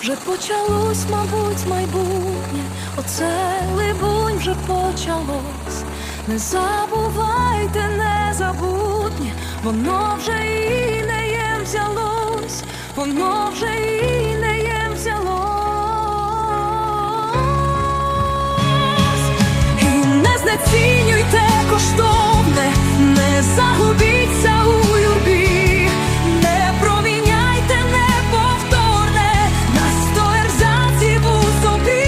Вже почалось, мабуть, майбутнє, оце либунь вже почалось. Не забувайте, незабутнє, воно вже і не єм взялось, воно вже і не єм взялось. І не знецінюйте коштовне, не загубіться у любі, не проміняйте неповторне на сто ерзаців у собі.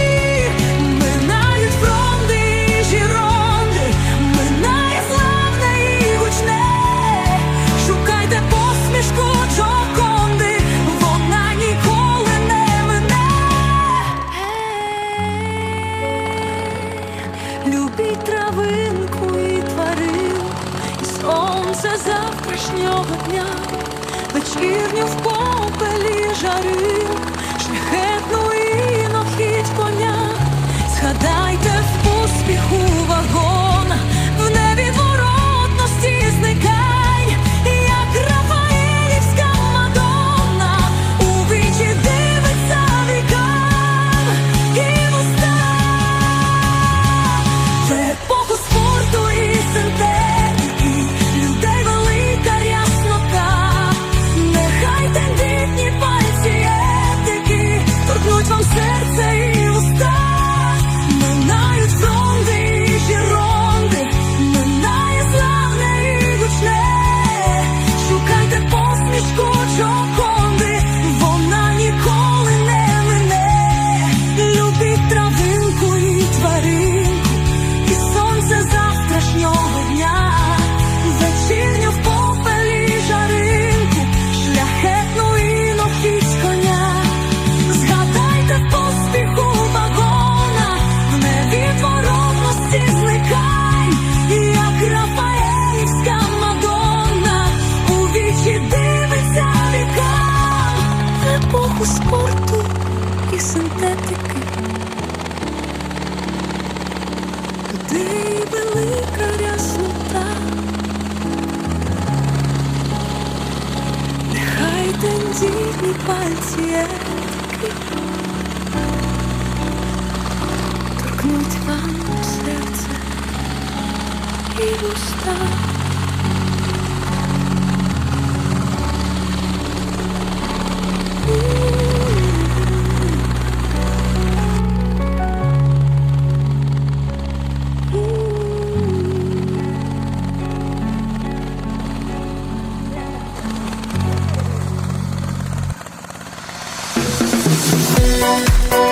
Минають фронти і минає славне і гучне. Шукайте посмішку Джоконди, вона ніколи не мине. Любіть травинку сонце завтрашнього дня, вечірню в попелі жарин, зникай, як Рафаелівська Мадонна, у вічі дивиться вікам, в епоху спорту велика ряснота, нехай тендітні пальці te mostrar. Hum.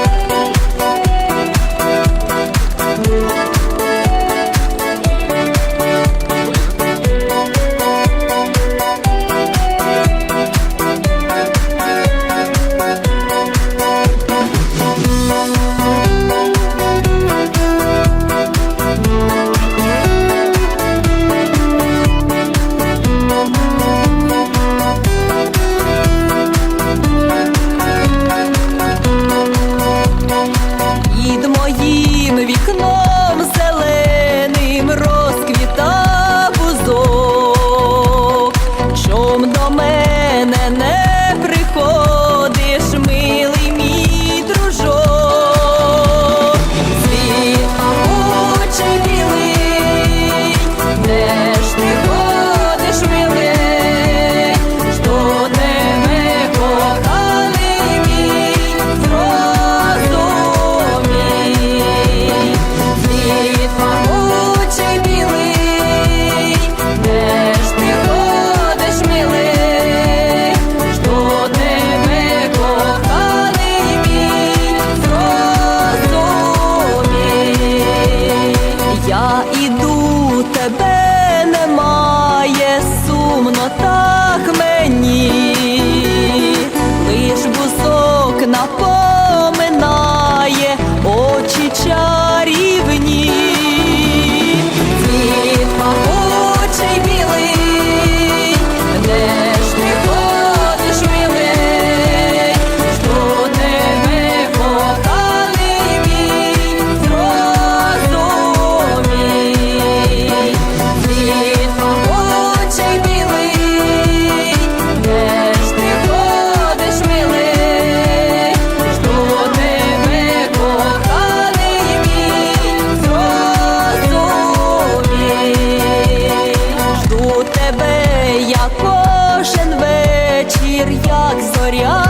bulmak zor ya.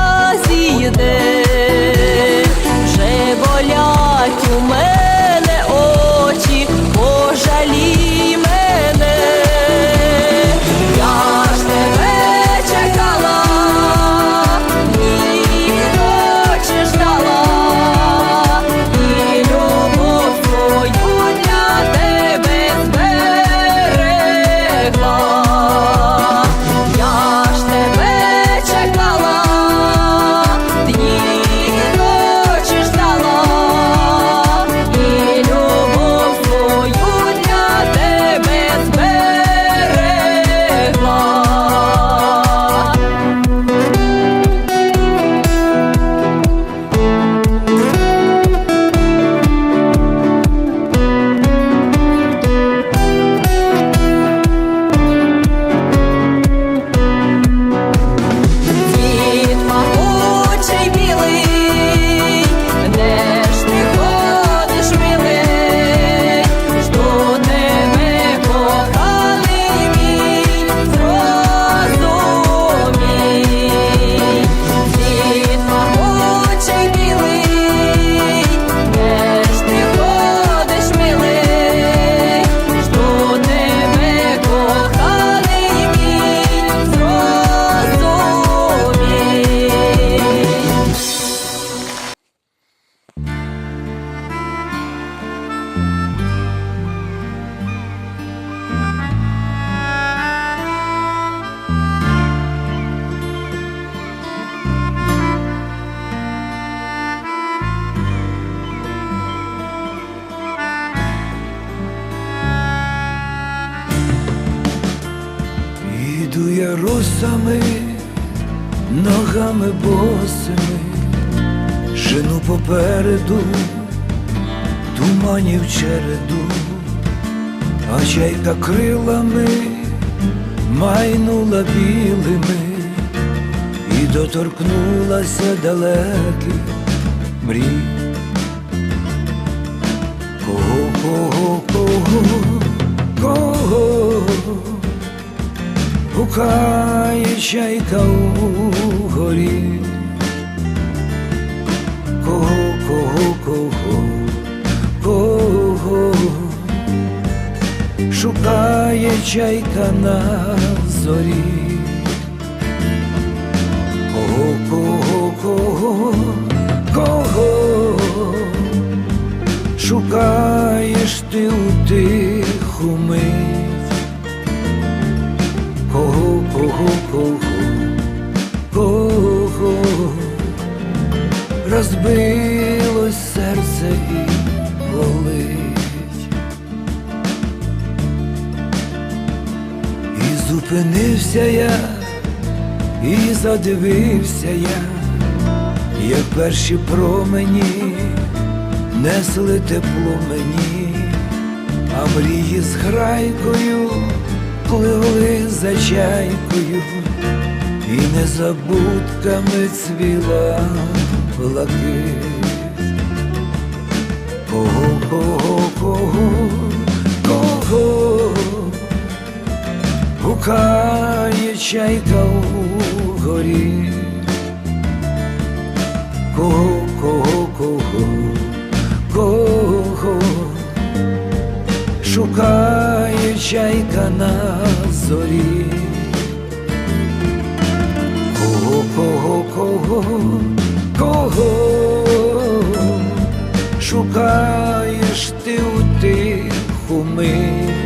Я росами, ногами босими, жену попереду, туманів череду, а чайка крилами майнула білими. І доторкнулася далеких мрій. Кого, кого, кого, кого гукає чайка у горі. Кого, кого, кого, кого шукає чайка на зорі. Кого, кого, кого, кого шукаєш ти у тиху мить? Розбилось серце і болить, і зупинився я, і задивився я, як перші промені несли тепло мені, а мрії з грайкою пливли за чайкою, і незабудками цвіла блакить. Кого, кого, кого, кого гукає чайка у горі. Кого, кого, кого, кого шукає чайка на зорі. Кого, кого, кого, кого шукаєш ти у тиху мить?